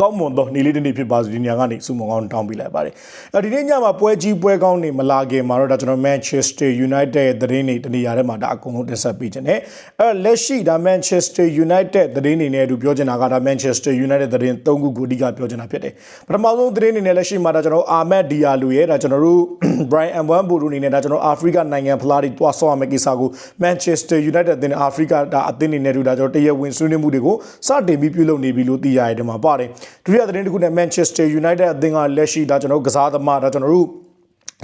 ကောင်းမွန်သောနေ့လေးတစ်နေ့ဖြစ်ပါစေဒီညကနေစုမုံကောင်းတောင်းပေးလိုက်ပါတယ်အဲဒီနေ့ညမှာပွဲကြီးပွဲကောင်းနေမလာခင်မှာတော့ဒါကျွန်တော် Manchester United ရဲ့သတင်းတွေတနေရာထဲမှာဒါအကုန်လုံးတင်ဆက်ပေးခြင်းနဲ့အဲလက်ရှိဒါ Manchester United သတင်းတွေနဲ့အတူပြောချင်တာကဒါ Manchester United သတင်း၃ခုကိုအဓိကပြောချင်တာဖြစ်တယ်ပထမဆုံးသတင်းတွေနဲ့လက်ရှိမှာဒါကျွန်တော် Ahmed Diallo ရဲ့ဒါကျွန်တော်တို့ Brian Mbambo တို့အနေနဲ့ဒါကျွန်တော်အာဖရိကနိုင်ငံဖလားတွေတွားဆော့ရမယ့်ကိစ္စကို Manchester United အသင်းအာဖရိကဒါအသင်းတွေနဲ့တူဒါကျွန်တော်တရားဝင်ဆွေးနွေးမှုတွေကိုစတင်ပြီးပြုလုပ်နေပြီလို့သိရတယ်ဒီမှာပါတယ်ဒုတိယသတင်းတစ်ခုနဲ့ Manchester United အသင်းကလက်ရှိဒါကျွန်တော်ကစားသမားဒါကျွန်တော်တို့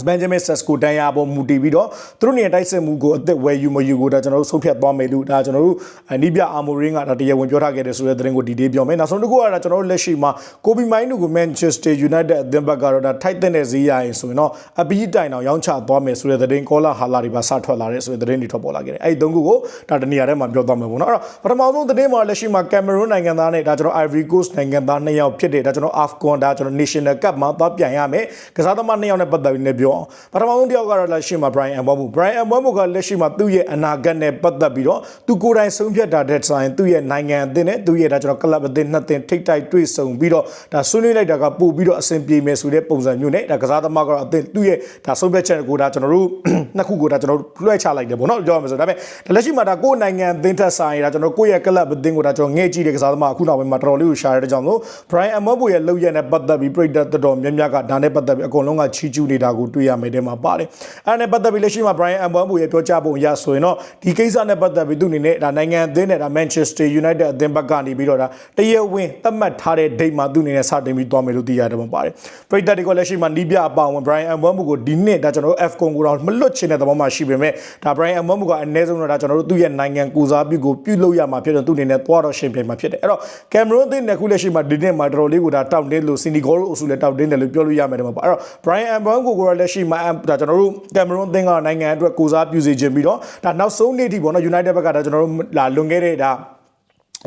ဘန်ဂျမင်ဆက်စကိုတန်ရပေါ်မူတည်ပြီးတော့သူတို့နေတိုက်စစ်မှုကိုအသက်ဝယ်ယူမယူကိုဒါကျွန်တော်တို့ဆုံးဖြတ်သွားမယ်လို့ဒါကျွန်တော်တို့နီးပြအာမိုရင်းကဒါတရားဝင်ပြောထားခဲ့တယ်ဆိုတဲ့သတင်းကိုဒီဒေးပြောမယ်နောက်ဆုံးတစ်ခုကဒါကျွန်တော်တို့လက်ရှိမှာကိုဘီမိုင်းတို့ကို Manchester United အသင်းဘက်ကတော့ဒါထိုက်တဲ့ဈေးရရင်ဆိုရင်တော့အပီးတိုင်အောင်ရောင်းချသွားမယ်ဆိုတဲ့သတင်းကောလာဟာလာတွေပါစထွက်လာတဲ့ဆိုတဲ့သတင်းတွေထွက်ပေါ်လာခဲ့တယ်အဲ့ဒီသုံးခုကိုဒါတနေရာထဲမှာပြောသွားမယ်ပေါ့နော်အဲ့တော့ပထမဆုံးသတင်းမှာလက်ရှိမှာ Cameroon နိုင်ငံသားနဲ့ဒါကျွန်တော် Ivory Coast နိုင်ငံသားနှစ်ယောက်ဖြစ်တယ်ဒါကျွန်တော် AFCON ဒါကျွန်တော် National Cup မှာသွားပြန်ရမယ်ကစားသမားနှစ်ယောက်နဲ့ပတ်သက်ပြီးလည်းပြောအောင်ပထမဆုံးတစ်ယောက်ကတော့လက်ရှိမှာ Brian Mbeumo Brian Mbeumo ကလက်ရှိမှာသူ့ရဲ့အနာဂတ်နဲ့ပတ်သက်ပြီးတော့သူကိုယ်တိုင်ဆုံးဖြတ်တာတဲ့ဆိုင်သူ့ရဲ့နိုင်ငံအသင်းနဲ့သူ့ရဲ့ဒါကျွန်တော်ကလပ်အသင်းနှစ်သင်းထိပ်တိုက်တွေ့ဆုံပြီးတော့ဒါဆွေးနွေးလိုက်တာကပို့ပြီးတော့အဆင်ပြေမယ်ဆိုတဲ့ပုံစံမျိုးနဲ့ဒါကစားသမားကတော့အသင်းသူ့ရဲ့ဒါဆုံးဖြတ်ချက်ကိုဒါကျွန်တော်တို့နှစ်ခုကိုဒါကျွန်တော်တို့လွှဲချလိုက်တယ်ပေါ့နော်ပြောရမယ်ဆိုဒါပေမဲ့ဒါလက်ရှိမှာဒါကိုယ်နိုင်ငံအသင်းထက်ဆိုင်ဒါကျွန်တော်ကိုယ့်ရဲ့ကလပ်အသင်းကိုဒါကျွန်တော်ငဲ့ကြည့်တဲ့ကစားသမားအခုနောက်ပိုင်းမှာတော်တော်လေးကိုရှာရတဲ့ကြောင့်လို့ Brian Mbeumo ရဲ့လောက်ရတဲ့ပတ်သက်ပြီးပြည်သက်တော်တော်များများကဒါနဲ့ပတ်သက်ပြီးအကုန်လုံးကချီးကျူးနေတာကိုတွေ့ရမယ်တဲ့မှာပါတယ်အဲ့ဒါနဲ့ပတ်သက်ပြီးလက်ရှိမှာ Brian Mbeumo ရဲ့ပြောကြားပုံရဆိုရင်တော့ဒီကိစ္စနဲ့ပတ်သက်ပြီးသူအနေနဲ့ဒါနိုင်ငံအသင်းနဲ့ဒါ Manchester United အသင်းဘက်ကနေပြီးတော့ဒါတရဝင်းသတ်မှတ်ထားတဲ့ date မှာသူအနေနဲ့စတင်ပြီးသွားမယ်လို့သိရတယ်မှာပါတယ်ပြည်သက်တွေကလက်ရှိမှာနီးပြအပေါင်းဝင် Brian Mbeumo ကိုဒီနှစ်ဒါကျွန်တော်တို့ F-con ကိုတော့မလွတ်ချင်တဲ့သဘောမှရှိပေမဲ့ဒါ Brian Mbeumo ကအနည်းဆုံးတော့ဒါကျွန်တော်တို့သူ့ရဲ့နိုင်ငံကိုစားပြုကိုပြုလုပ်ရမှာဖြစ်တော့သူအနေနဲ့သွားတော့ရှင်ပြိုင်မှာဖြစ်တယ်အဲ့တော့ Cameroon အသင်းနဲ့ခုလက်ရှိမှာဒီနှစ်မှာတော်တော်လေးကိုဒါတောက်တင်းလို့ Senegal တို့အုပ်စုလည်းတောက်တင်းတယ်လို့ပြောလို့ရမယ်တယ်မှာပေါ့အဲ့တော့ Brian Mbeumo ကိုကတော့လက်ရှိမှာဒါကျွန်တော်တို့ Cameroon အသင်းကနိုင်ငံအတွက်ကိုစားပြုစေခြင်းပြီးတော့ဒါနောက်ဆုံးနေ့ထိပေါ့နော် United ဘက်ကဒါကျွန်တော်တို့လာလွန်ခဲ့တဲ့ဒါ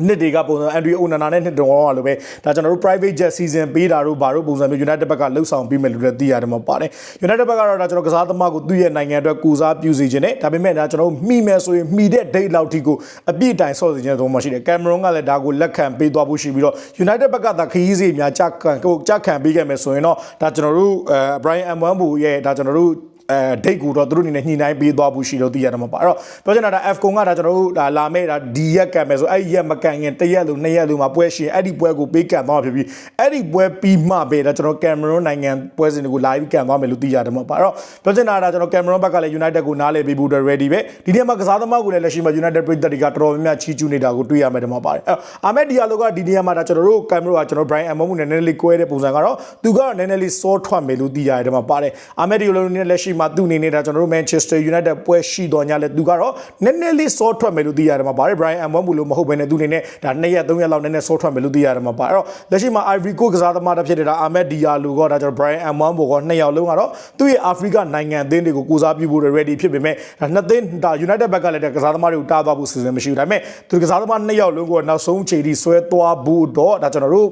နှစ်တွေကပုံစံအန်ဒရီအိုနာနာနဲ့နှစ်တော်ကလိုပဲဒါကျွန်တော်တို့ private jet season ပေးတာတို့ဘာတို့ပုံစံမျိုး United ဘက်ကလှုပ်ဆောင်ပြီးမယ်လို့လည်းသိရတယ်မှာပါတယ် United ဘက်ကတော့ဒါကျွန်တော်ကစားသမားကိုသူ့ရဲ့နိုင်ငံအတွက်ကူစားပြုစီခြင်းနဲ့ဒါပေမဲ့ဒါကျွန်တော်တို့မှီမယ်ဆိုရင်မှီတဲ့ date လောက်ထိကိုအပြည့်တိုင်ဆော့စီခြင်းသဘောမှရှိတယ် Cameroon ကလည်းဒါကိုလက်ခံပေးသွားဖို့ရှိပြီးတော့ United ဘက်ကသာခရီးစီများကြခံကိုကြခံပေးခဲ့မယ်ဆိုရင်တော့ဒါကျွန်တော်တို့အဲ Brian Mbeumo ရဲ့ဒါကျွန်တော်တို့ အဲဒိတ်ကိုတော့သူတို့အနေနဲ့ညှိနှိုင်းပေးသွားဖို့ရှိလို့သိရတယ်မှာပါအဲ့တော့ပြောချင်တာဒါ F ကုံကဒါကျွန်တော်တို့ဒါလာမဲ့ဒါဒီရက်ကံမယ်ဆိုအဲ့ဒီရက်မကန်ရင်တစ်ရက်လို့နှစ်ရက်လို့မှာပွဲရှိရင်အဲ့ဒီပွဲကိုပေးကန်သွားမှာဖြစ်ပြီးအဲ့ဒီပွဲပြီးမှပဲဒါကျွန်တော်ကင်မရွန်နိုင်ငံပွဲစဉ်တွေကိုလာပြီးကန်သွားမယ်လို့သိရတယ်မှာပါအဲ့တော့ပြောချင်တာဒါကျွန်တော်ကင်မရွန်ဘက်ကလည်း United ကိုနားလည်ပေးဖို့အတွက် ready ပဲဒီနေ့မှာကစားသမားကိုလည်းလက်ရှိမှာ United ပြည်သက်တွေကတော်တော်များများချီးကျူးနေတာကိုတွေ့ရမယ်ဒီမှာပါတယ်အဲ့အာမက်ဒီယာလိုကဒီနေ့မှာဒါကျွန်တော်တို့ကင်မရွန်ကကျွန်တော် Brian Mbeumo နဲ့နည်းနည်းလေးကွဲတဲ့ပုံစံကတော့သူကတော့နည်းနည်းလေးစောထွက်မယ်လို့သိရတယ်ဒီမှာပါတယ်အာမက်ဒီယာလိုနဲ့လက်ရှိမှာသူ့အနေနဲ့ဒါကျွန်တော်တို့ Manchester United ပွဲရှိတော်ညာလဲသူကတော့နည်းနည်းလေးစောထွက်မယ်လို့သိရတယ်မှာပါတယ် Brian Mbeumo လို့မဟုတ်ဘဲနဲ့သူအနေနဲ့ဒါ2ရက်3ရက်လောက်နည်းနည်းစောထွက်မယ်လို့သိရတယ်မှာပါအဲ့တော့လက်ရှိမှာ Ivory Coast ကစားသမားတစ်ဖြစ်တဲ့ဒါ Ahmed Diallo ကဒါကျွန်တော် Brian Mbeumo ကနှစ်ယောက်လုံးကတော့သူ့ရဲ့အာဖရိကနိုင်ငံအသင်းတွေကိုကိုစားပြုဖို့ ready ဖြစ်ပေမဲ့ဒါနှစ်သင်းဒါ United ဘက်ကလည်းကစားသမားတွေကိုတားသွားဖို့စီစဉ်မရှိဘူးဒါပေမဲ့သူကစားသမားနှစ်ယောက်လုံးကနောက်ဆုံးချိန်ထိဆွဲသွားဖို့တော့ဒါကျွန်တော်တို့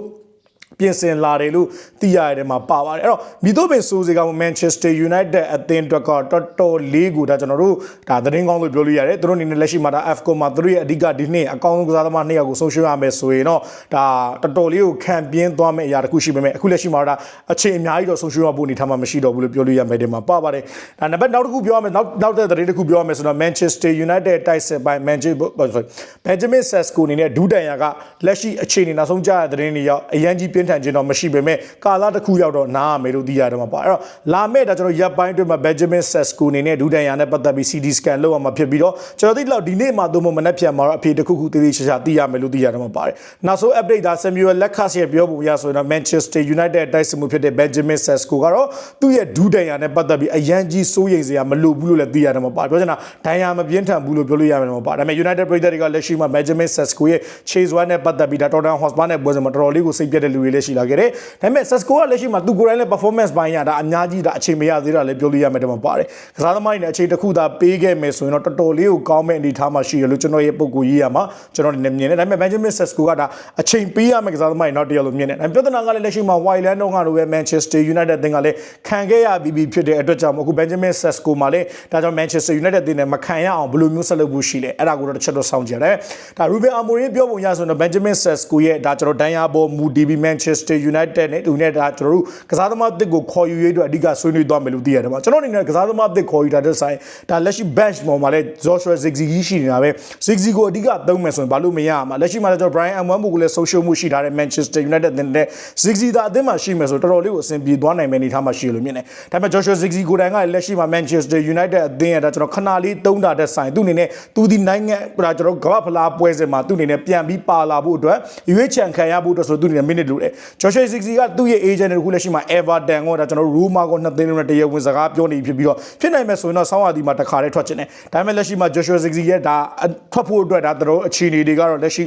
ပြင်ဆင်လာတယ်လို့သိရတဲ့မှာပါပါတယ်အဲ့တော့မိတို့ပင်စိုးစေက Manchester United အသင်းအတွက်ကတော်တော်လေးကိုဒါကျွန်တော်တို့ဒါသတင်းကောင်းလို့ပြောလို့ရတယ်သူတို့အနေနဲ့လက်ရှိမှာဒါ AFCO မှာသူတို့ရဲ့အဓိကဒီနေ့အကောင်းဆုံးကစားသမားနှစ်ယောက်ကိုဆုံးရှုံးရမယ်ဆိုရင်တော့ဒါတော်တော်လေးကိုခံပြင်းသွားမယ့်အရာတစ်ခုရှိပေမဲ့အခုလက်ရှိမှာတော့အခြေအများကြီးတော့ဆုံးရှုံးရဖို့အနေထားမှာမရှိတော့ဘူးလို့ပြောလို့ရမယ်ဒီမှာပါပါတယ်ဒါနံပါတ်နောက်တစ်ခုပြောရမယ်နောက်နောက်တဲ့သတင်းတစ်ခုပြောရမယ်ဆိုတော့ Manchester United တိုက်စစ်ပိုင်း Manchester sorry Benjamin Sesko အနေနဲ့ဒူးတန်ယာကလက်ရှိအခြေအနေနောက်ဆုံးကြတဲ့သတင်းတွေရောက်အရန်ကြီးပြင်းထန်ခြင်းတော့မရှိပေမဲ့ကာလတစ်ခုရောက်တော့နားရမယ်လို့သိရတယ်မှာပါအဲ့တော့လာမဲ့ဒါကျွန်တော်ရပ်ပိုင်းအတွင်းမှာ Benjamin Sesko အနေနဲ့ဒူဒန်ယာနဲ့ပတ်သက်ပြီး CD scan လုပ်ရမှာဖြစ်ပြီးတော့ကျွန်တော်သိလောက်ဒီနေ့မှသို့မဟုတ်မနေ့ပြန်မှာတော့အဖြေတစ်ခုခုတည်တည်ချာချာသိရမယ်လို့သိရတယ်မှာပါတယ်နောက်ဆုံး update ဒါ Samuel Lekkas ရဲ့ပြောပုံရဆိုရင်တော့ Manchester United တိုက်စစ်မှုဖြစ်တဲ့ Benjamin Sesko ကတော့သူ့ရဲ့ဒူဒန်ယာနဲ့ပတ်သက်ပြီးအရန်ကြီးစိုးရိမ်စရာမလိုဘူးလို့လည်းသိရတယ်မှာပါပြောချင်တာဒန်ယာမပြင်းထန်ဘူးလို့ပြောလို့ရမယ်မှာပါဒါပေမဲ့ United ပြည်သူတွေကလက်ရှိမှာ Benjamin Sesko ရဲ့ Chase One နဲ့ပတ်သက်ပြီးဒါ Tottenham Hotspur နဲ့ပွဲစဉ်မှာတော်တော်လေးကိုစိတ်ပြတ်တဲ့လူတွေလည်းရှိလာခဲ့တယ်ဒါပေမဲ့ Sesco ကလက်ရှိမှာသူကိုယ်တိုင်လည်း performance ပိုင်းရတာအများကြီးဒါအချိန်မရသေးတာလည်းပြောလို့ရမယ်တမပါတယ်ကစားသမားတွေနဲ့အချိန်တစ်ခုသာပေးခဲ့မယ်ဆိုရင်တော့တော်တော်လေးကိုကောင်းမဲ့အနေအထားမှာရှိရလို့ကျွန်တော်ရဲ့ပုံကိုရေးရမှာကျွန်တော်ဒီနေ့မြင်တယ်ဒါပေမဲ့ Benjamin Sesco ကဒါအချိန်ပေးရမယ်ကစားသမားတွေနောက်တစ်ယောက်လို့မြင်တယ်ဒါပေမဲ့ပြဿနာကလည်းလက်ရှိမှာ Wildland တော့ကတော့ပဲ Manchester United တင်ကလည်းခံခဲ့ရပြီးပြီဖြစ်တဲ့အတွက်ကြောင့်အခု Benjamin Sesco မှာလည်းဒါကြောင့် Manchester United တင်နဲ့မခံရအောင်ဘယ်လိုမျိုးဆက်လုပ်ဖို့ရှိလဲအဲ့ဒါကိုတော့တစ်ချက်တော့စောင့်ကြရတယ်ဒါ Ruben Amorim ပြောပုံရဆိုတော့ Benjamin Sesco ရဲ့ဒါကျွန်တော်ဒန်ယာဘောမူဒီဘီ Manchester United နဲ့သူနဲ့ဒါကျွန်တော်တို့ကစားသမားအသစ်ကိုခေါ်ယူရေးအတွက်အဓိကဆွေးနွေးသွားမယ်လို့သိရတယ်မှာကျွန်တော်အနေနဲ့ကစားသမားအသစ်ခေါ်ယူတာတဲ့ဆိုင်ဒါလက်ရှိ bench ပေါ်မှာလည်း Joshua Ziggy ရှိနေတာပဲ Ziggy ကိုအဓိကသုံးမယ်ဆိုရင်ဘာလို့မရမှာလက်ရှိမှာလည်းကျွန်တော် Brian Mbeumo ကိုလည်း social မှုရှိထားတဲ့ Manchester United တင်တဲ့ Ziggy ဒါအသင်းမှာရှိမယ်ဆိုတော်တော်လေးကိုအဆင်ပြေသွားနိုင်မယ်အနေထားမှာရှိလို့မြင်တယ်ဒါပေမဲ့ Joshua Ziggy ကိုယ်တိုင်ကလည်းလက်ရှိမှာ Manchester United အသင်းရတာကျွန်တော်ခဏလေးသုံးတာတဲ့ဆိုင်သူအနေနဲ့သူဒီနိုင်ငံဒါကျွန်တော်ကမ္ဘာဖလားပွဲစဉ်မှာသူအနေနဲ့ပြန်ပြီးပါလာဖို့အတွက်ရွေးချယ်ခံရဖို့အတွက်ဆိုသူအနေနဲ့ minute လို့တယ် Joshua Ziggy ကသူ့ရဲ့ agent တွေခုလက်ရှိမှာ Everton ကိုဒါကျွန်တော် Roma ကိုနှစ်သိန်းနဲ့တရေဝင်စကားပြောနေဖြစ်ပြီးတော့ဖြစ်နိုင်မယ်ဆိုရင်တော့ဆောင်းရာသီမှာတစ်ခါတည်းထွက်ချင်တယ်ဒါပေမဲ့လက်ရှိမှာ Joshua Ziggy ရဲ့ဒါထွက်ဖို့အတွက်ဒါတို့အခြေအနေတွေကတော့လက်ရှိ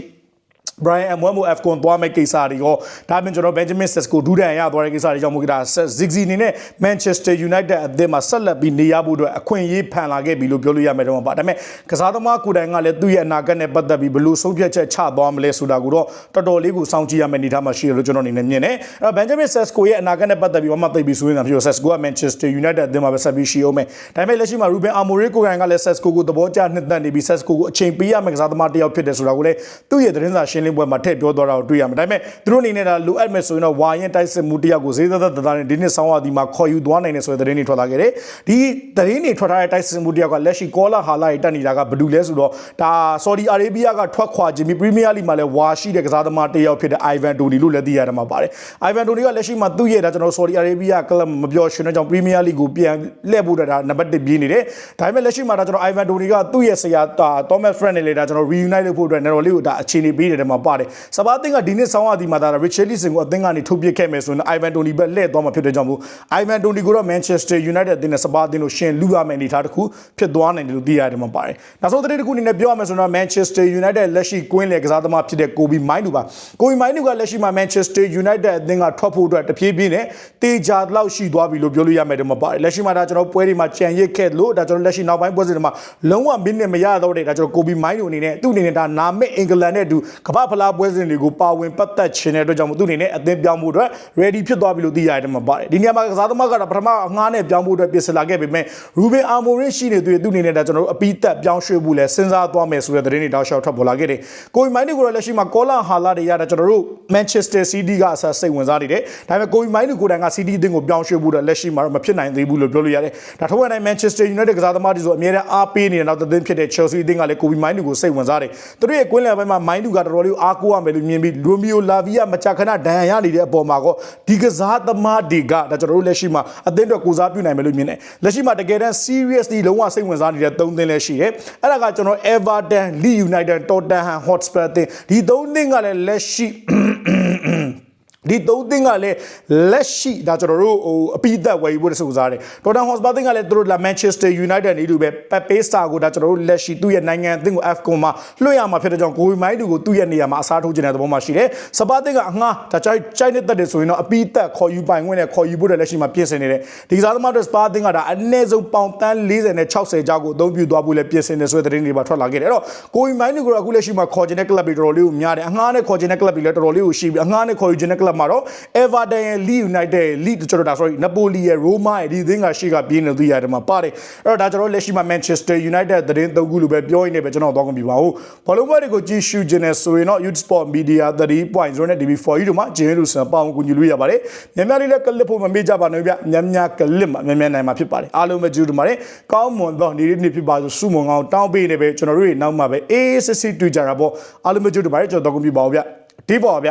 Brian Mbeumo Afcon သွားမဲ့ကိစ္စတွေရောဒါမှမဟုတ်ကျွန်တော် Benjamin Sesko ဒူဒန်ရသွားတဲ့ကိစ္စတွေကြောင့်မို့ကြတာ Ziggy အနေနဲ့ Manchester United အသင်းမှာဆက်လက်ပြီးနေရဖို့အတွက်အခွင့်အရေးဖန်လာခဲ့ပြီလို့ပြောလို့ရမယ်တော့ပါဒါပေမဲ့ကစားသမားကိုယ်တိုင်ကလည်းသူ့ရဲ့အနာဂတ်နဲ့ပတ်သက်ပြီးဘယ်လိုဆုံးဖြတ်ချက်ချသွားမလဲဆိုတာကိုတော့တော်တော်လေးကိုစောင့်ကြည့်ရမယ့်အနေအထားမှာရှိတယ်လို့ကျွန်တော်အနေနဲ့မြင်တယ်အဲ့တော့ Benjamin Sesko ရဲ့အနာဂတ်နဲ့ပတ်သက်ပြီးဘာမှသိပြီးဆိုရင်ဖြစ်တော့ Sesko က Manchester United အသင်းမှာပဲဆက်ပြီးရှိအောင်မယ်ဒါပေမဲ့လက်ရှိမှာ Ruben Amorim ကိုယ်တိုင်ကလည်း Sesko ကိုသဘောကျနှစ်သက်နေပြီး Sesko ကိုအချိန်ပေးရမယ့်ကစားသမားတစ်ယောက်ဖြစ်တယ်ဆိုတာကိုလည်းသူ့ရဲ့သတင်းစာရှင်းလင်းပွဲမှာထည့်ပြောသွားတာကိုတွေ့ရမှာဒါပေမဲ့သူတို့အနေနဲ့ဒါလိုအပ်မယ်ဆိုရင်တော့ဝါရင်တိုက်စစ်မှုတစ်ယောက်ကိုဈေးသက်သက်တသားနဲ့ဒီနှစ်ဆောင်းရာသီမှာခေါ်ယူသွားနိုင်တယ်ဆိုတဲ့သတင်းတွေထွက်လာခဲ့တယ်ဒီသတင်းတွေထွက်ထားတဲ့တိုက်စစ်မှုတစ်ယောက်ကလက်ရှိကောလာဟာလာတွေတက်နေတာကဘယ်သူလဲဆိုတော့ဒါ Saudi Arabia ကထွက်ခွာခြင်းပြီး Premier League မှာလည်းဝါရှိတဲ့ကစားသမားတစ်ယောက်ဖြစ်တဲ့ Ivan Toney လို့လည်းသိရတယ်မှာပါတယ် Ivan Toney ကလက်ရှိမှာသူ့ရဲ့ဒါကျွန်တော် Saudi Arabia ကလပ်မပြောရှင်တဲ့ကြောင့် Premier League ကိုပြန်လှည့်ဖို့ဒါနံပါတ်1ပြေးနေတယ်ဒါပေမဲ့လက်ရှိမှာဒါကျွန်တော် Ivan Toney ကသူ့ရဲ့ဆရာ Thomas Frank နဲ့လည်းဒါကျွန်တော် reunite လုပ်ဖို့အတွက်တော်တော်လေးကိုဒါအခြေအနေပေးတယ်တဲ့မှာပါတယ်စပါးတင်ကဒီနှစ်ဆောင်းရာသီမှာဒါ Richarlison ကိုအသင်းကနေထုတ်ပစ်ခဲ့မယ်ဆိုရင် Ivan Toney ပဲလှည့်သွားမှာဖြစ်တဲ့ကြောင့်မို့ Ivan Toney ကိုတော့ Manchester United အသင်းနဲ့စပါးတင်လို့ရှင်လူရမယ့်အနေအထားတစ်ခုဖြစ်သွားနိုင်တယ်လို့သိရတယ်မှာပါတယ်နောက်ဆုံးသတင်းတစ်ခုအနေနဲ့ပြောရမယ်ဆိုတော့ Manchester United လက်ရှိကွင်းလေကစားသမားဖြစ်တဲ့ Kobe Mainoo ပါ Kobe Mainoo ကလက်ရှိမှာ Manchester United အသင်းကထွက်ဖို့အတွက်တပြေးပြေးနဲ့တေချာလောက်ရှိသွားပြီလို့ပြောလို့ရမယ်တယ်မှာပါတယ်လက်ရှိမှာဒါကျွန်တော်ပွဲတွေမှာကြံရစ်ခဲ့လို့ဒါကျွန်တော်လက်ရှိနောက်ပိုင်းပွဲစဉ်တွေမှာလုံးဝမိနစ်မရတော့တဲ့ဒါကျွန်တော် Kobe Mainoo အနေနဲ့သူ့အနေနဲ့ဒါနာမည်အင်္ဂလန်နဲ့အတူကမ္ဘာဖလားပွဲစဉ်တွေကိုပါဝင်ပတ်သက်ခြင်းတဲ့အတွက်ကြောင့်မို့သူ့အနေနဲ့အသင်းပြောင်းဖို့အတွက် ready ဖြစ်သွားပြီလို့သိရတယ်မှာပါတယ်ဒီနေရာမှာကစားသမားကတော့ပထမအငှားနဲ့ပြောင်းဖို့အတွက်ပြင်ဆင်လာခဲ့ပေမဲ့ Ruben Amorim ရှိနေသူသူ့အနေနဲ့ဒါကျွန်တော်တို့အပီးသက်ပြောင်းရွှေ့ဖို့လဲစဉ်းစားသွားမယ်ဆိုတဲ့သတင်းတွေတောက်လျှောက်ထွက်ပေါ်လာခဲ့တယ်ကိုယ်မိုင်းတွေကိုတော့လက်ရှိမှာကောလာဟာလာတွေရတာကျွန်တော်တို့ Manchester City ကအဆက်စိတ်ဝင်စားနေတယ်ဒါပေမဲ့ကိုယ်မိုင်းတွေကိုယ်တိုင်က City အသင်းကိုပြောင်းရွှေ့ဖို့အတွက်လက်ရှိမှာတော့မဖြစ်နိုင်သေးဘူးလို့ပြောလို့ရတယ်ဒါထို့အတိုင်း Manchester United ကစားသမားတွေဆိုအမြဲတမ်းအားပေးနေတဲ့နောက်သတင်းဖြစ်တဲ့ Chelsea အသင်းကလည်းကိုယ်မိုင်းတွေကိုစိတ်ဝင်စားတယ်သူတို့ရဲ့ကွင်းလယ်ပိုင်းမှာမိုင်းတူကတော်တော်လေးအားကိုးရမယ်လို့မြင်ပြီး Romeo Lavia မချခဏဒဏ်ရာရနေတဲ့အပေါ်မှာကောဒီကစားသမားတွေကဒါကျွန်တော်တို့လက်ရှိမှာအသင်းအတွက်ကိုစားပြုနိုင်မယ်လို့မြင်တယ်လက်ရှိမှာတကယ်တမ်း seriously လုံးဝစိတ်ဝင်စားနေတဲ့၃သင်းလည်းရှိတယ်အဲ့ဒါကကျွန်တော် Everton, Leeds United, Tottenham Hotspur အသင်းဒီ၃သင်းကလည်းလက်ရှိ ဒီသုံးသင်းကလည်းလက်ရှိဒါကျွန်တော်တို့ဟိုအပိသက်ဝယ်ယူဖို့စုစားတယ်ဒေါ်တန်ဟော့စပါသင်းကလည်းသူတို့လာမန်ချက်စတာယူနိုက်တက်နေလို့ပဲပက်ပေးစတာကိုဒါကျွန်တော်တို့လက်ရှိသူ့ရဲ့နိုင်ငံအသင်းကို F ကွန်မှာလွှတ်ရမှာဖြစ်တဲ့ကြောင့်ဂိုဝီမိုင်းတူကိုသူ့ရဲ့နေရာမှာအစားထိုးခြင်းတဲ့သဘောမှာရှိတယ်စပါသင်းကအငှားဒါကြိုက်ကြိုက်နေတဲ့တယ်ဆိုရင်တော့အပိသက်ခေါ်ယူပိုင်ခွင့်နဲ့ခေါ်ယူဖို့တဲ့လက်ရှိမှာပြင်ဆင်နေတယ်ဒီကစားသမားတွေစပါသင်းကဒါအနည်းဆုံးပေါင်တန်း40နဲ့60ကျောက်ကိုအသုံးပြုသွားဖို့လည်းပြင်ဆင်နေဆိုတဲ့သတင်းတွေပါထွက်လာခဲ့တယ်အဲ့တော့ဂိုဝီမိုင်းတူကိုအခုလက်ရှိမှာခေါ်ခြင်းတဲ့ကလပ်တွေတော်တော်လေးကိုများတယ်အငှားနဲ့ခေါ်ခြင်းတဲ့ကလပ်တွေလည်းတော်တော်လေးကိုရှိပြီးအငှားနဲ့ခေါ်ယူခြင်းတဲ့ကလပ်မှာတော့ Everton ရဲ့ Leeds United ရဲ့ Leeds ကျွန်တော်ဒါ sorry Napoli ရဲ့ Roma ရဲ့ဒီသင်းကရှေ့ကပြင်းနေသူရတယ်မှာပါတယ်အဲ့တော့ဒါကျွန်တော်လက်ရှိမှာ Manchester United သတင်းသုံးခုလိုပဲပြောရင်းနဲ့ပဲကျွန်တော်တော့ကွန်ပြပါဦးဘောလုံးပွဲတွေကိုကြည့်ရှုခြင်းနဲ့ဆိုရင်တော့ Youth Sport Media 3.0နဲ့ DB4 တို့မှာဂျင်းလူဆန်ပေါအောင်ကူညီလို့ရပါတယ်မြန်မြန်လေးလည်းကလစ်ဖို့မမေ့ကြပါနဲ့ဗျမြန်မြန်ကလစ်မှာမြန်မြန်နိုင်မှာဖြစ်ပါတယ်အားလုံးပဲကြည့်လို့ပါတယ်ကောင်းမွန်သောနေ့လေးနေ့ဖြစ်ပါဆိုစုမွန်ကောင်းတောင်းပေးနေပဲကျွန်တော်တို့ရဲ့နောက်မှာပဲအေးစစ်စစ်တွေ့ကြတာပေါ့အားလုံးပဲကြည့်လို့ပါတယ်ကျွန်တော်တော့ကွန်ပြပါဦးဗျဒီပေါ်ဗျ